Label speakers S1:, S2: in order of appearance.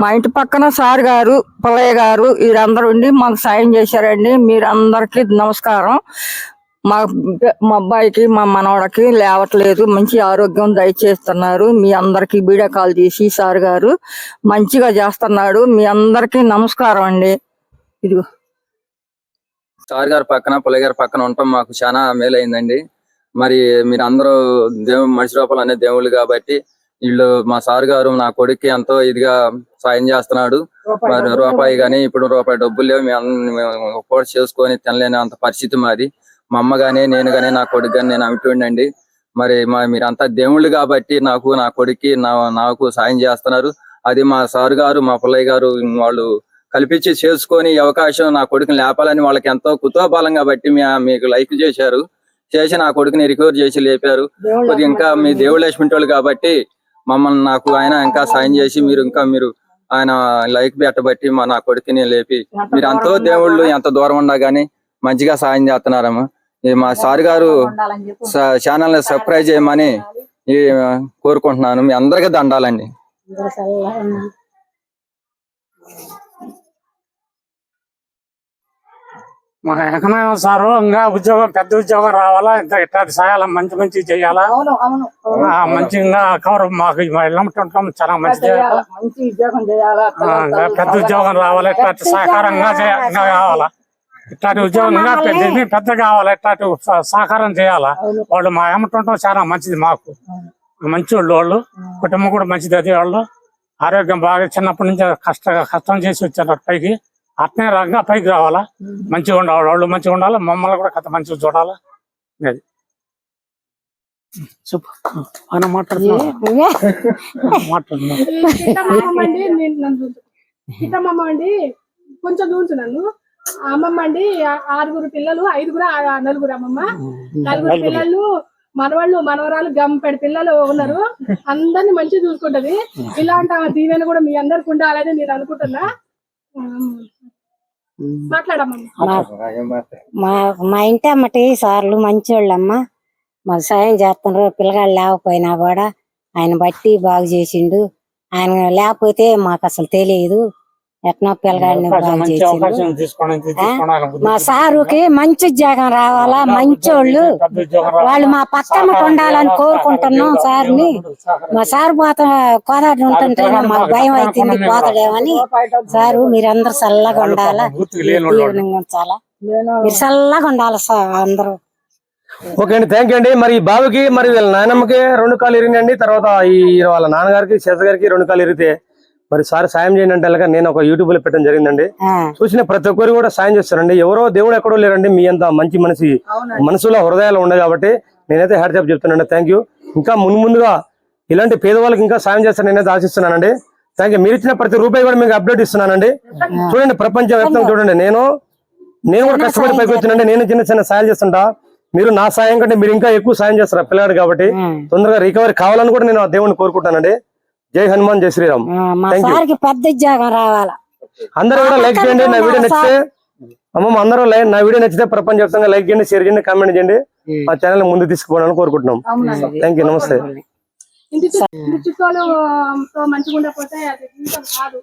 S1: మా ఇంటి పక్కన సార్ గారు పుల్లయ్య గారు వీరందరూ ఉండి మాకు సాయం చేశారండి. మీరందరికీ నమస్కారం. మా మా అబ్బాయికి మా మనవడకి లేవట్లేదు. మంచి ఆరోగ్యం దయచేస్తున్నారు. మీ అందరికి వీడియో కాల్ చేసి సార్ గారు మంచిగా చేస్తున్నాడు. మీ అందరికీ నమస్కారం అండి. ఇదిగో.
S2: సార్ గారి పక్కన పుల్లయ్య గారి పక్కన ఉండటం మాకు చాలా మేలైందండి. మరి మీరు అందరూ దేవు మనిషి రూపాలు అనే దేవుళ్ళు కాబట్టి వీళ్ళు మా సార్ గారు నా కొడుక్కి ఎంతో ఇదిగా సాయం చేస్తున్నాడు. మరి రూపాయి గాని ఇప్పుడు రూపాయి డబ్బులు లేవు. మేము కూడా చేసుకొని తినలేని అంత పరిస్థితి మాది. మా అమ్మ గాని నేను గాని నా కొడుకు గాని నేను అమిటుండండి మరి మా మీరంతా దేవుళ్ళు కాబట్టి నాకు నా కొడుక్కి నా నాకు సాయం చేస్తున్నారు. అది మా సార్ గారు మా పుల్లయ్య గారు వాళ్ళు కల్పించి చేసుకొని అవకాశం నా కొడుకుని లేపాలని వాళ్ళకి ఎంతో కుతూహలం కాబట్టి మీ- మీకు లైక్ చేశారు. చేసి నా కొడుకుని రికవర్ చేసి లేపారు. ఇంకా మీ దేవుళ్ళు లక్ష్మింటోళ్ళు కాబట్టి మమ్మల్ని నాకు ఆయన ఇంకా సాయం చేసి మీరు ఇంకా మీరు ఆయన లైక్ పెట్టబట్టి మా నా కొడుకుని లేపి మీరు ఎంతో దేవుళ్ళు ఎంత దూరం ఉన్నా గానీ మంచిగా సాయం చేస్తున్నారమ్మా. మా సార్ గారు ఛానల్ సబ్స్క్రైబ్ చేయమని కోరుకుంటున్నాను. మీ అందరికీ దండాలండి.
S3: మా ఎకనామ సారు ఇంకా ఉద్యోగం పెద్ద ఉద్యోగం రావాలా? ఇంత ఇట్లాంటి సాయాలా మంచి మంచి చేయాలా? ఆ, మంచిగా కవర్ మాకు వెళ్ళమంటుంటాం చాలా మంచి
S1: మంచి
S3: పెద్ద ఉద్యోగం రావాలా? ఇట్లాంటి సహకారంగా ఇంకా కావాలా? ఇట్లాంటి ఉద్యోగం ఇంకా పెద్ద పెద్ద కావాలా? ఇట్లాంటి సహకారం చేయాలా? వాళ్ళు మా ఏమంటుంటాం చాలా మంచిది మాకు. మంచి వాళ్ళు. వాళ్ళు కుటుంబం కూడా మంచిది అది వాళ్ళు. ఆరోగ్యం బాగా చిన్నప్పటి నుంచి కష్ట కష్టం చేసి వచ్చారు పైకి. అట్నే రంగా పైకి రావాలా? మంచిగా ఉండాలి వాళ్ళు మంచిగా ఉండాలి? మమ్మల్ని కూడా కథ మంచిగా చూడాలా? అది. చెప్పు ఆయన మాట్లాడుతున్నా
S4: అండి కొంచెం చూసు నన్ను. ఆ అమ్మమ్మ అండి ఆరుగురు పిల్లలు ఐదుగురు నలుగురు అమ్మమ్మ. నలుగురు పిల్లలు మనవాళ్ళు మనవరాలు గంపెడు పిల్లలు ఉన్నారు. అందరిని మంచిగా చూసుకుంటది. ఇలాంటి దీవెన కూడా మీ అందరికి ఉండాలని నేను అనుకుంటున్నా.
S5: మా మా ఇంటి అమ్మటి సార్లు మంచోళ్ళమ్మ. మాకు సాయం చేస్తున్నారు పిల్లగాళ్ళు లేకపోయినా కూడా ఆయన బట్టి బాగు చేసిండు. ఆయన లేకపోతే మాకు అసలు తెలియదు. ఎట్నో పిల్లగాడిని
S3: మంచి
S5: మా సారుకి మంచి ఉద్యోగం రావాలా మంచోళ్ళు.
S3: ఉద్యోగం రావాలా.
S5: వాళ్ళు మా పక్కన ఉండాలని కోరుకుంటున్నాం సార్ని. మా సార్ పోత కోదాడు ఉంటుంటే మాకు భయం అవుతుంది పోతాడేమని. సారు మీరందరూ చల్లగా ఉండాలా?
S3: వాళ్ళు.
S5: ఉంచాలా? మీరు చల్లగా ఉండాలి సార్ అందరూ?
S6: ఓకే అండి థ్యాంక్ యూ అండి. మరి బాబుకి మరి వీళ్ళ నాయనమ్మకి రెండు కాలు ఇరిగినండి తర్వాత ఈ వాళ్ళ నాన్నగారికి శేష గారికి రెండు కాలు ఇరిగితే మరి సార్ సాయం చేయండి అంటే అలాగా నేను ఒక యూట్యూబ్లో పెట్టడం జరిగిందండి. చూసిన ప్రతి ఒక్కరు కూడా సాయం చేస్తారండి. ఎవరో దేవుడు ఎక్కడో లేరండి. మీ అంత మంచి మనిషి మనసులో హృదయాలు ఉన్నాయి కాబట్టి నేనైతే హ్యాడ్ చెప్ చెప్తున్నానండి. థ్యాంక్ యూ ఇంకా ముందు ముందుగా ఇలాంటి పేదవాళ్ళకి ఇంకా సాయం చేస్తాను నేనైతే ఆశిస్తున్నానండి. థ్యాంక్ యూ మీరు ఇచ్చిన ప్రతి రూపాయి కూడా మీకు అప్డేట్ ఇస్తున్నానండి. చూడండి ప్రపంచం వ్యాప్తంగా చూడండి. నేను నేను కూడా కష్టపడి పైకి వచ్చినండి నేను చిన్న చిన్న సాయం చేస్తుంటా. మీరు నా సాయం కంటే మీరు ఇంకా ఎక్కువ సాయం చేస్తారు ఆ పిల్లాడు కాబట్టి తొందరగా రికవరీ కావాలని కూడా నేను ఆ దేవుని కోరుకుంటానండి జై హనుమాన్ జై శ్రీరామ్.
S5: మా. సార్కి పెద్ద ఉద్యోగం రావాలా.
S6: అందరూ కూడా లైక్ చేయండి నా వీడియో నచ్చితే. అమ్మమ్మ అందరూ లై- నా వీడియో నచ్చితే ప్రపంచ వ్యాప్తంగా లైక్ చేయండి షేర్ చేయండి కామెంట్ చేయండి. మా ఛానల్ ముందు తీసుకుపోవాలని కోరుకుంటున్నాం. థ్యాంక్ యూ నమస్తే.
S4: ఇంటి ఇంటి చుట్టూతో మంచిగా ఉండకపోతే అది జీవితం కాదు.